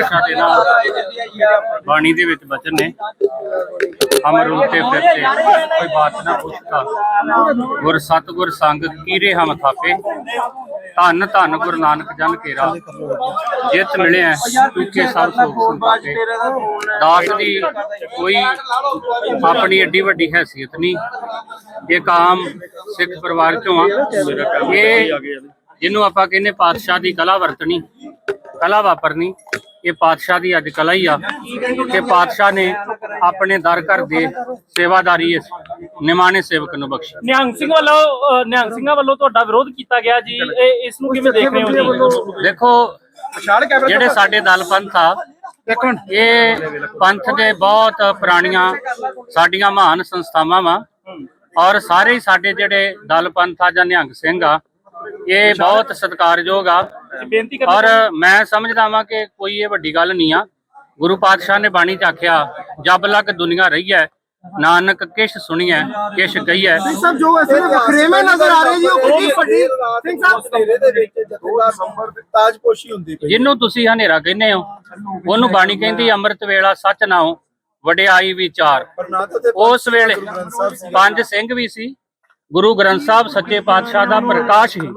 ਪਾਤਸ਼ਾਹ ਦੇ ਨਾਲ ਬਾਣੀ ਦੇ ਵਿੱਚ ਬਚਨ ਨੇ। ਹਮ ਰੂਤੇ ਫਿਰਤੇ ਕੋਈ ਬਾਤ ਨਾ ਪੁੱਛਤਾ ਗੁਰ ਸਤਗੁਰ ਸੰਗ ਕੀਰੇ ਹਮ ਥਾਪੇ। ਧੰਨ ਧੰਨ ਗੁਰੂ ਨਾਨਕ ਜਨ ਕੇਰਾ। ਜਿਤ ਮਿਲਿਆ ਤੁਕੇ ਸਭ ਸੋਖ ਸੰਤਾਪੇ ਦਾਸ ਦੀ ਕੋਈ ਆਪਣੀ ਏਡੀ ਵੱਡੀ ਹੈਸੀਅਤ ਨਹੀਂ। ਇਹ ਕਾਮ ਸਿੱਖ ਪਰਿਵਾਰ ਚੋਂ ਆ। ਇਹ ਜਿਹਨੂੰ ਆਪਾਂ ਕਹਿੰਦੇ ਪਾਤਸ਼ਾਹ ਦੀ ਕਲਾ ਵਰਤਣੀ, ਕਲਾ ਵਾਪਰਨੀ। ਇਹ ਪਾਤਸ਼ਾਹ ਦੀ ਅੱਜ ਕਲਾ ਹੀ ਆ ਕਿ ਪਾਤਸ਼ਾਹ ਨੇ ਆਪਣੇ ਦਰ ਘਰ ਦੇ ਸੇਵਾਦਾਰੀ ਇਸ ਨਿਮਾਣੇ ਸੇਵਕ ਨੂੰ ਬਖਸ਼ੀ। ਨਿਹੰਗ ਸਿੰਘ ਵੱਲੋਂ ਨਿਹੰਗ ਸਿੰਘਾਂ ਵੱਲੋਂ ਤੁਹਾਡਾ ਵਿਰੋਧ ਕੀਤਾ ਗਿਆ ਜੀ। ਇਹ ਇਸ ਨੂੰ ਕਿਵੇਂ ਦੇਖ ਰਹੇ ਹੋ ਜੀ? ਦੇਖੋ ਜਿਹੜੇ ਸਾਡੇ ਦਲ ਪੰਥ ਆ ਇਹ ਪੰਥ ਦੇ ਬਹੁਤ ਪੁਰਾਣੀਆਂ ਸਾਡੀਆਂ ਮਹਾਨ ਸੰਸਥਾਵਾਂ ਵਾ ਔਰ ਸਾਰੇ ਸਾਡੇ ਜਿਹੜੇ ਦਲ ਪੰਥ ਆ ਜਾਂ ਨਿਹੰਗ ਸਿੰਘ ਆ ਇਹ ਬਹੁਤ ਸਤਿਕਾਰਯੋਗ ਆ। ਬੇਨਤੀ ਕਰ ਔਰ ਮੈਂ ਸਮਝਦਾ ਵਾਂ ਕਿ ਕੋਈ ਇਹ ਵੱਡੀ ਗੱਲ ਨਹੀਂ ਆ। ਗੁਰੂ ਪਾਤਸ਼ਾਹ ਨੇ ਬਾਣੀ ਚ ਆਖਿਆ ਜਬ ਲਗ ਦੁਨੀਆ ਰਹੀ ਹੈ ਨਾਨਕ ਕਿਛ ਸੁਣੀਐ ਕਿਛ ਕਹੀਐ। ਸਭ ਜੋ ਐਸੇ ਵਖਰੇਵੇਂ ਨਜ਼ਰ ਆ ਰਹੇ ਜੀ ਉਹ ਕਿੰਨੀ ਵੱਡੀ ਸਿੰਘ ਸਾਹਿਬ ਹਨੇਰੇ ਦੇ ਵਿੱਚ ਜਥੇਦਾਰ ਸੰਬਰ ਤਾਜਪੋਸ਼ੀ ਹੁੰਦੀ ਪਈ। ਜਿਹਨੂੰ ਤੁਸੀਂ ਹਨੇਰਾ ਕਹਿੰਦੇ ਹੋ ਉਹਨੂੰ ਬਾਣੀ ਕਹਿੰਦੀ ਅੰਮ੍ਰਿਤ ਵੇਲਾ ਸੱਚ ਨਾਉ ਵਡਿਆਈ ਵਿਚਾਰ। ਉਸ ਵੇਲੇ ਪੰਜ ਸਿੰਘ ਵੀ ਸੀ ਗੁਰੂ ਗ੍ਰੰਥ ਸਾਹਿਬ ਸੱਚੇ ਪਾਤਸ਼ਾਹ ਦਾ ਪ੍ਰਕਾਸ਼ ਹੀ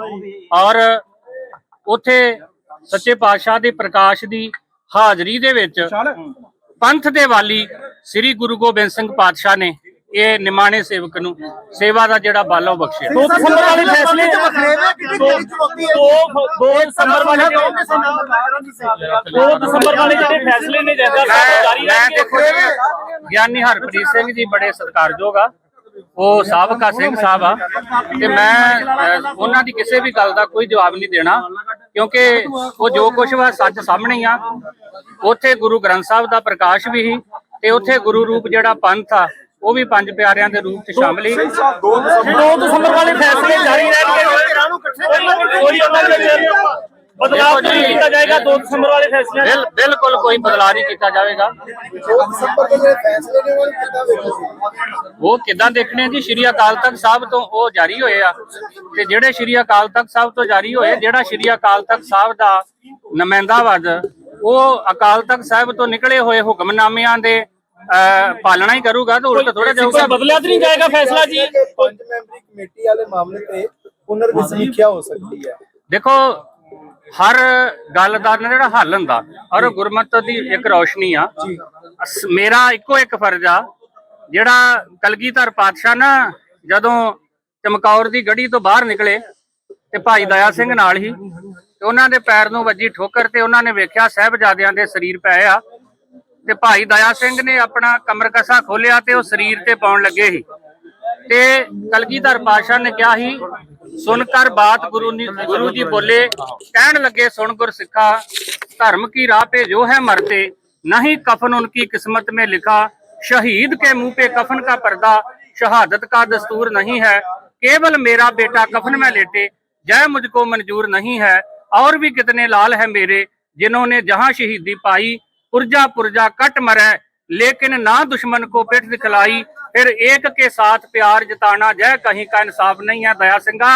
ਔਰ ਉਥੇ ਸੱਚੇ ਪਾਤਸ਼ਾਹ ਦੇ ਪ੍ਰਕਾਸ਼ ਦੀ ਹਾਜ਼ਰੀ ਦੇ ਵਿੱਚ ਪੰਥ ਦੇ ਵਾਲੀ ਸ੍ਰੀ ਗੁਰੂ ਗੋਬਿੰਦ ਸਿੰਘ ਪਾਤਸ਼ਾਹ ਨੇ ਇਹ ਨਿਮਾਣੇ ਸੇਵਕ ਨੂੰ ਸੇਵਾ ਦਾ ਜਿਹੜਾ ਬਾਲੋ ਬਖਸ਼ਿਆ। ਦੋ ਦਸੰਬਰ ਵਾਲੇ ਫੈਸਲੇ ਦੋ ਦੋ ਦਸੰਬਰ ਵਾਲੇ ਦੋ ਦਸੰਬਰ ਵਾਲੇ ਜਿਹੜੇ ਫੈਸਲੇ ਨੇ ਜੈਸਾ ਮੈਂ ਜਾਰੀ ਜੀ ਗਿਆਨੀ ਹਰਪ੍ਰੀਤ ਸਿੰਘ ਜੀ ਬੜੇ ਸਤਿਕਾਰਯੋਗ ਆ। ਉਹ ਸਾਬਕਾ ਸਿੰਘ ਸਾਹਿਬ ਆ ਤੇ ਮੈਂ ਉਹਨਾਂ ਦੀ ਕਿਸੇ ਵੀ ਗੱਲ ਦਾ ਕੋਈ ਜਵਾਬ ਨਹੀਂ ਦੇਣਾ ਕਿਉਂਕਿ ਉਹ ਜੋ ਕੁਝ ਵਾ ਸੱਚ ਸਾਹਮਣੇ ਹੀ ਆ। ਉੱਥੇ ਗੁਰੂ ਗ੍ਰੰਥ ਸਾਹਿਬ ਦਾ ਪ੍ਰਕਾਸ਼ ਵੀ ਸੀ ਤੇ ਉੱਥੇ ਗੁਰੂ ਰੂਪ ਜਿਹੜਾ ਪੰਥ ਆ ਉਹ ਵੀ ਪੰਜ ਪਿਆਰਿਆਂ ਦੇ ਰੂਪ 'ਚ ਸ਼ਾਮਲ ਸੀ। ਦੋ ਦਸੰਬਰ ਦੋ ਦਸੰਬਰ ਵਾਲੇ ਫੈਸਲੇ ਜਾਰੀ ਰਹਿਣਗੇ। ਕੋਈ ਉਹਨਾਂ ਦੇ ਵਿੱਚ ਬਦਲਾਅ ਨਹੀਂ ਕੀਤਾ ਜਾਏਗਾ ਦੋ ਦਸੰਬਰ ਵਾਲੇ ਫੈਸਲੇ ਬਿਲ ਬਿਲਕੁਲ ਕੋਈ ਬਦਲਾਅ ਨਹੀਂ ਕੀਤਾ ਜਾਵੇਗਾ। ਦੋ ਦਸੰਬਰ ਦੇ ਜਿਹੜੇ ਫੈਸਲੇ ਨੇ ਉਹ ਕਿੱਦਾਂ ਵੇਖੋ ਸੀ ਉਹ ਕਿਦਾਂ ਦੇਖਣੇ ਆ ਜੀ? ਸ਼੍ਰੀ ਅਕਾਲ ਤਖਤ ਸਾਹਿਬ ਤੋਂ ਉਹ ਜਾਰੀ ਹੋਏ ਆ। ਤੇ ਜਿਹੜੇ ਸ਼੍ਰੀ ਅਕਾਲ ਤਖਤ ਸਾਹਿਬ ਤੋਂ ਜਾਰੀ ਹੋਏ ਜਿਹੜਾ ਸ਼੍ਰੀ ਅਕਾਲ ਤਖਤ ਸਾਹਿਬ ਦਾ ਨੁਮਾਇੰਦਾਵਦ ਉਹ ਅਕਾਲ ਤਖਤ ਸਾਹਿਬ ਤੋਂ ਨਿਕਲੇ ਹੋਏ ਹੁਕਮਨਾਮਿਆਂ ਦੇ ਪਾਲਣਾ ਹੀ ਕਰੂਗਾ ਤਾਂ ਉਲਟ ਥੋੜਾ ਜਾਊਗਾ। ਬਦਲਿਆ ਤਾਂ ਨਹੀਂ ਜਾਏਗਾ ਫੈਸਲਾ ਜੀ। ਪੰਜ ਮੈਂਬਰੀ ਕਮੇਟੀ ਵਾਲੇ ਮਾਮਲੇ ਤੇ ਪੁਨਰ ਸਮੀਖਿਆ ਹੋ ਸਕਦੀ ਹੈ। ਦੇਖੋ ਹਰ ਗੱਲ ਦਾ ਨਾ ਜਿਹੜਾ ਹੱਲ ਹੁੰਦਾ ਔਰ ਗੁਰਮਤਿ ਦੀ ਇੱਕ ਰੌਸ਼ਨੀ ਆ। ਅਸ- ਮੇਰਾ ਇੱਕੋ ਇੱਕ ਫਰਜ਼ ਆ ਜਿਹੜਾ ਕਲਗੀਧਰ ਪਾਤਸ਼ਾਹ ਨਾ ਜਦੋਂ ਚਮਕੌਰ ਦੀ ਗੜੀ ਤੋਂ ਬਾਹਰ ਨਿਕਲੇ ਤੇ ਭਾਈ ਦਇਆ ਸਿੰਘ ਨਾਲ ਹੀ ਤੇ ਉਹਨਾਂ ਦੇ ਪੈਰ ਨੂੰ ਵੱਜੀ ਠੋਕਰ ਤੇ ਉਹਨਾਂ ਨੇ ਵੇਖਿਆ ਸਾਹਿਬਜ਼ਾਦਿਆਂ ਦੇ ਸਰੀਰ ਪਏ ਆ। ਤੇ ਭਾਈ ਦਇਆ ਸਿੰਘ ਨੇ ਆਪਣਾ ਕਮਰ ਕਸਾ ਖੋਲਿਆ ਤੇ ਉਹ ਸਰੀਰ ਤੇ ਪਾਉਣ ਲੱਗੇ ਸੀ। ਤੇ ਕਲਗੀਧਰ ਪਾਸ਼ਾ ਨੇ ਕਿਹਾ ਸੀ ਸੁਣ ਕਰ ਬਾਤ ਗੁਰੂ ਨੀ ਗੁਰੂ ਜੀ ਬੋਲੇ ਕਹਿਣ ਲੱਗੇ ਸੁਣ ਗੁਰ ਸਿੱਖਾ ਧਰਮ ਕੀ ਰਾਹ पे जो है मरते नहीं कफन उनकी किस्मत में लिखा शहीद के मुंह पे कफन का पर्दा शहादत का दस्तूर नहीं है केवल मेरा बेटा कफन में लेटे जय मुझको मंजूर नहीं है और भी कितने लाल है मेरे जिन्होंने जहां शहीदी पाई पुरजा पुरजा कट मरे लेकिन ना दुश्मन को पिठ दिखलाई फिर एक के साथ प्यार जताना जय कहीं का इंसाफ नहीं है दया सिंघा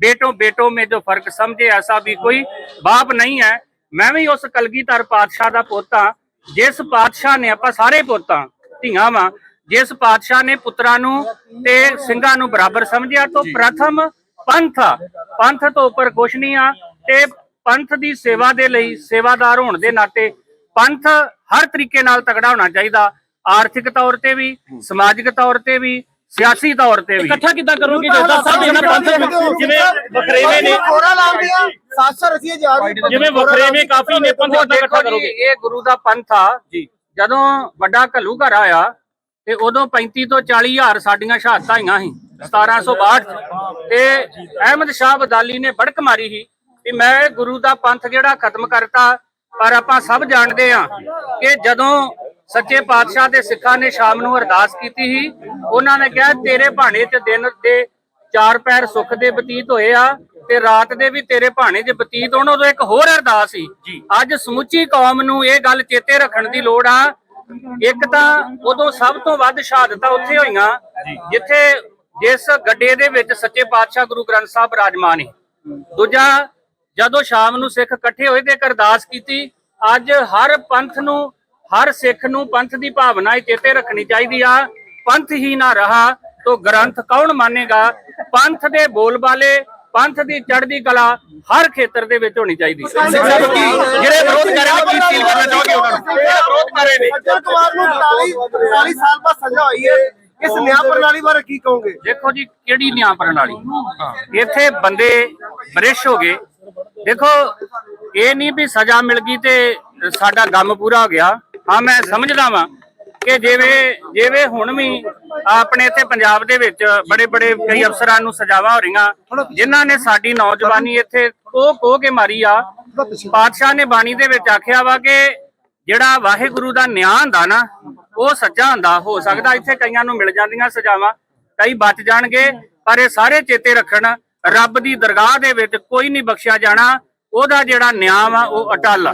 बेटों बेटों में जो फर्क समझे ऐसा भी कोई बाप नहीं है ਮੈਂ ਵੀ ਉਸ ਕਲਗੀਧਰ ਪਾਤਸ਼ਾਹ ਦਾ ਪੁੱਤ ਹਾਂ ਜਿਸ ਪਾਤਸ਼ਾਹ ਨੇ ਆਪਾਂ ਸਾਰੇ ਪੁੱਤਾਂ ਧੀਆਂ ਵਾਂ ਜਿਸ ਪਾਤਸ਼ਾਹ ਨੇ ਪੁੱਤਰਾਂ ਨੂੰ ਤੇ ਸਿੰਘਾਂ ਨੂੰ ਬਰਾਬਰ ਸਮਝਿਆ ਤੋਂ ਪ੍ਰਥਮ ਪੰਥ ਆ। ਪੰਥ ਤੋਂ ਉੱਪਰ ਕੁਛ ਨਹੀਂ ਆ ਤੇ ਪੰਥ ਦੀ ਸੇਵਾ ਦੇ ਲਈ ਸੇਵਾਦਾਰ ਹੋਣ ਦੇ ਨਾਤੇ ਪੰਥ ਹਰ ਤਰੀਕੇ ਨਾਲ ਤਗੜਾ ਹੋਣਾ ਚਾਹੀਦਾ ਆਰਥਿਕ ਤੌਰ ਤੇ ਵੀ ਸਮਾਜਿਕ ਤੌਰ ਤੇ ਵੀ ਸਿਆਸੀ ਤੌਰ ਤੇ ਵੀ। ਇਕੱਠਾ ਕਿੱਦਾਂ ਕਰੋਗੇ? ਜੱਦਾ ਸਾਹਿਬ ਇਹਨਾਂ ਪੰਥ ਜਿਵੇਂ ਵਖਰੇਵੇਂ ਨੇ। ਕੋਰਾ ਲਾਉਂਦੀਆਂ 700 ਰੁਪਏ ਜਾ ਰਹੀ ਜਿਵੇਂ ਵਖਰੇਵੇਂ ਕਾਫੀ ਨੇ ਪੰਥ ਕਿੱਦਾਂ ਇਕੱਠਾ ਜੀ, ਕਰੋਗੇ? ਇਹ ਗੁਰੂ ਦਾ ਪੰਥ ਆ। ਜੀ। ਜਦੋਂ ਵੱਡਾ ਘੱਲੂ ਘਰ ਆਇਆ ਤੇ ਉਦੋਂ 35 ਤੋਂ 40 ਹਜ਼ਾਰ ਸਾਡੀਆਂ ਸ਼ਹਾਦਤਾਂ ਆਈਆਂ ਸੀ 1762 ਤੇ। ਅਹਿਮਦ ਸ਼ਾਹ ਬਦਾਲੀ ਨੇ ਬੜਕ ਮਾਰੀ ਸੀ ਕਿ ਮੈਂ ਇਹ ਗੁਰੂ ਦਾ ਪੰਥ ਜਿਹੜਾ ਖਤਮ ਕਰਤਾ ਪਰ ਆਪਾਂ ਸਭ ਜਾਣਦੇ ਆ ਕਿ ਜਦੋਂ ਸੱਚੇ ਪਾਤਸ਼ਾਹ ਦੇ ਸਿੱਖਾਂ ਨੇ ਸ਼ਾਮ ਨੂੰ ਅਰਦਾਸ ਕੀਤੀ ਸੀ ਉਹਨਾਂ ਨੇ ਕਿਹਾ ਤੇਰੇ ਭਾਣੇ 'ਚ ਦਿਨ ਦੇ ਚਾਰ ਪੈਰ ਸੁੱਖ ਦੇ ਬਤੀਤ ਹੋਏ ਆ ਤੇ ਰਾਤ ਦੇ ਵੀ ਤੇਰੇ ਭਾਣੇ 'ਚ ਬਤੀਤ ਹੋਣ। ਉਦੋਂ ਇੱਕ ਹੋਰ ਅਰਦਾਸ ਸੀ ਅੱਜ ਸਮੁੱਚੀ ਕੌਮ ਨੂੰ ਇਹ ਗੱਲ ਚੇਤੇ ਰੱਖਣ ਦੀ ਲੋੜ ਆ। ਇੱਕ ਤਾਂ ਉਦੋਂ ਸਭ ਤੋਂ ਵੱਧ ਸ਼ਹਾਦਤਾਂ ਉੱਥੇ ਹੋਈਆਂ ਜਿੱਥੇ ਜਿਸ ਗੱਡੇ ਦੇ ਵਿੱਚ ਸੱਚੇ ਪਾਤਸ਼ਾਹ ਗੁਰੂ ਗ੍ਰੰਥ ਸਾਹਿਬ ਰਾਜਮਾਨ ਸੀ। ਦੂਜਾ ਜਦੋਂ ਸ਼ਾਮ ਨੂੰ ਸਿੱਖ ਇਕੱਠੇ ਹੋਏ ਤੇ ਅਰਦਾਸ ਕੀਤੀ ਅੱਜ ਹਰ ਪੰਥ ਨੂੰ ਹਰ ਸਿੱਖ ਨੂੰ ਪੰਥ ਦੀ ਭਾਵਨਾ ਚੇਤੇ ਰੱਖਣੀ ਚਾਹੀਦੀ ਆ। ਪੰਥ ਹੀ ਨਾ ਰਹਾ ਤੋ ਗ੍ਰੰਥ ਕੌਣ ਮੰਨੇਗਾ? ਪੰਥ ਦੇ ਬੋਲ ਬਾਲੇ ਪੰਥ ਦੀ ਚੜ੍ਹਦੀ ਕਲਾ ਹਰ ਖੇਤਰ ਦੇ ਵਿੱਚ ਹੋਣੀ ਚਾਹੀਦੀ। ਜਿਹੜੇ ਵਿਰੋਧ ਕਰ ਰਹੇ ਨੇ ਕੀ ਫੀਲ ਕਰਨਾ ਚਾਹੋਗੇ ਉਹਨਾਂ ਨੂੰ? ਜਿਹੜੇ ਵਿਰੋਧ ਕਰ ਰਹੇ ਨੇ। ਸੱਜਣ ਕੁਮਾਰ ਨੂੰ 40 40 ਸਾਲ ਬਾਅਦ ਸਜ਼ਾ ਹੋਈ ਹੈ। ਇਸ ਨਿਆਂ ਪ੍ਰਣਾਲੀ ਬਾਰੇ ਕੀ ਕਹੋਗੇ? ਦੇਖੋ ਜੀ ਕਿਹੜੀ ਨਿਆਂ ਪ੍ਰਣਾਲੀ? ਇੱਥੇ ਬੰਦੇ ਬਰਿਸ਼ ਹੋ ਗਏ। ਦੇਖੋ, ਇਹ ਨਹੀਂ ਵੀ ਸਜ਼ਾ ਮਿਲ ਗਈ ਤੇ ਸਾਡਾ ਗਮ ਪੂਰਾ ਹੋ ਗਿਆ। ਹਾਂ, ਮੈਂ ਸਮਝਦਾ ਵਾਂ ਕਿ ਜਿਵੇਂ ਜਿਵੇਂ ਹੁਣ ਵੀ ਆਪਣੇ ਇੱਥੇ ਪੰਜਾਬ ਦੇ ਵਿੱਚ ਬੜੇ ਬੜੇ ਕਈ ਅਫਸਰਾਂ ਨੂੰ ਸਜ਼ਾਵਾਂ ਹੋ ਰਹੀਆਂ, ਜਿਨ੍ਹਾਂ ਨੇ ਸਾਡੀ ਨੌਜਵਾਨੀ ਇੱਥੇ ਕੋਹ ਕੋਹ ਕੇ ਮਾਰੀ ਆ। ਪਾਤਸ਼ਾਹ ਨੇ ਬਾਣੀ ਦੇ ਵਿੱਚ ਆਖਿਆ ਵਾ ਕਿ ਜਿਹੜਾ ਵਾਹਿਗੁਰੂ ਦਾ ਨਿਆਂ ਹੁੰਦਾ ਨਾ, ਉਹ ਸੱਚਾ ਹੁੰਦਾ। ਹੋ ਸਕਦਾ ਇੱਥੇ ਕਈਆਂ ਨੂੰ ਮਿਲ ਜਾਂਦੀਆਂ ਸਜ਼ਾਵਾਂ, ਕਈ ਬਚ ਜਾਣਗੇ, ਪਰ ਇਹ ਸਾਰੇ ਚੇਤੇ ਰੱਖਣ ਰੱਬ ਦੀ ਦਰਗਾਹ ਦੇ ਵਿੱਚ ਕੋਈ ਨਹੀਂ ਬਖਸ਼ਿਆ ਜਾਣਾ ਉਹਦਾ ਜਿਹੜਾ ਨਿਆਂ ਵਾ ਉਹ ਅਟਲ ਆ?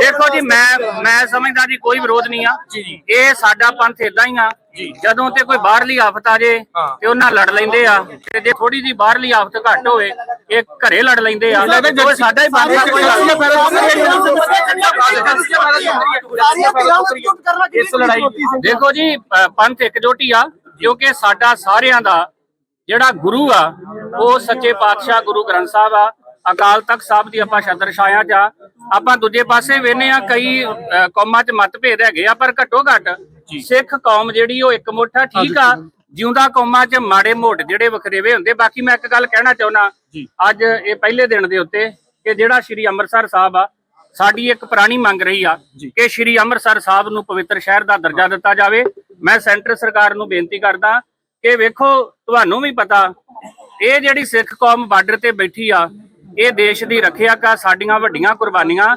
ਦੇਖੋ ਜੀ ਮੈਂ ਮੈਂ ਸਮਝਦਾ ਜੀ ਕੋਈ ਵਿਰੋਧ ਨਹੀਂ ਆ। ਇਹ ਸਾਡਾ ਪੰਥ ਇਦਾਂ ਹੀ ਆ। ਜਦੋਂ ਤੇ ਕੋਈ ਬਾਹਰਲੀ ਆਫਤ ਆ ਜੇ ਤੇ ਉਹਨਾਂ ਲੜ ਲੈਂਦੇ ਆ। ਤੇ ਜੇ ਥੋੜੀ ਜੀ ਬਾਹਰਲੀ ਆਫਤ ਘੱਟ ਹੋਵੇ ਇਹ ਘਰੇ ਲੜ ਲੈਂਦੇ ਆ। ਉਹ ਸਾਡਾ ਹੀ ਨਹੀਂ। ਇਸ ਲੜਾਈ ਦੇਖੋ ਜੀ ਪੰਥ ਇਕਜੁੱਟ ਹੀ ਆ ਕਿਉਂਕਿ ਸਾਡਾ ਸਾਰਿਆਂ ਦਾ ਜਿਹੜਾ ਗੁਰੂ ਆ ਉਹ ਸੱਚੇ ਪਾਤਸ਼ਾਹ ਗੁਰੂ ਗ੍ਰੰਥ ਸਾਹਿਬ ਆ। ਅਕਾਲ ਤਖਤ ਸਾਹਿਬ ਦੀ ਆਪਾਂ ਛਤਰ ਛਾਇਆ ਚ ਆ ਆਪਾਂ ਦੂਜੇ ਪਾਸੇ ਵੇਨੇ ਆ ਕਈ ਕੌਮਾਂ ਚ ਮਤਭੇਦ ਹੈਗੇ ਆ ਪਰ ਘੱਟੋ ਘੱਟ ਸਿੱਖ ਕੌਮ ਜਿਹੜੀ ਉਹ ਇੱਕ ਮੁੱਠ ਠੀਕ ਆ। ਜਿਉਂਦਾ ਕੌਮਾਂ ਚ ਮਾੜੇ ਮੋਟ ਜਿਹੜੇ ਵਖਰੇਵੇ ਹੁੰਦੇ ਬਾਕੀ ਮੈਂ ਇੱਕ ਗੱਲ ਕਹਿਣਾ ਚਾਹੁੰਦਾ ਅੱਜ ਇਹ ਪਹਿਲੇ ਦਿਨ ਦੇ ਉੱਤੇ ਕਿ ਜਿਹੜਾ ਸ੍ਰੀ ਅੰਮ੍ਰਿਤਸਰ ਸਾਹਿਬ ਆ ਸਾਡੀ ਇੱਕ ਪੁਰਾਣੀ ਮੰਗ ਰਹੀ ਆ ਕਿ ਸ੍ਰੀ ਅੰਮ੍ਰਿਤਸਰ ਸਾਹਿਬ ਨੂੰ ਪਵਿੱਤਰ ਸ਼ਹਿਰ ਦਾ ਦਰਜਾ ਦਿੱਤਾ ਜਾਵੇ। ਮੈਂ ਸੈਂਟਰ ਸਰਕਾਰ ਨੂੰ ਬੇਨਤੀ ਕਰਦਾ ਕਿ ਵੇਖੋ ਤੁਹਾਨੂੰ ਵੀ ਪਤਾ ਇਹ ਜਿਹੜੀ ਸਿੱਖ ਕੌਮ ਬਾਰਡਰ ਤੇ ਬੈਠੀ ਆ ਇਹ ਦੇਸ਼ ਦੀ ਰੱਖਿਆ ਕਾ ਸਾਡੀਆਂ ਵੱਡੀਆਂ ਕੁਰਬਾਨੀਆਂ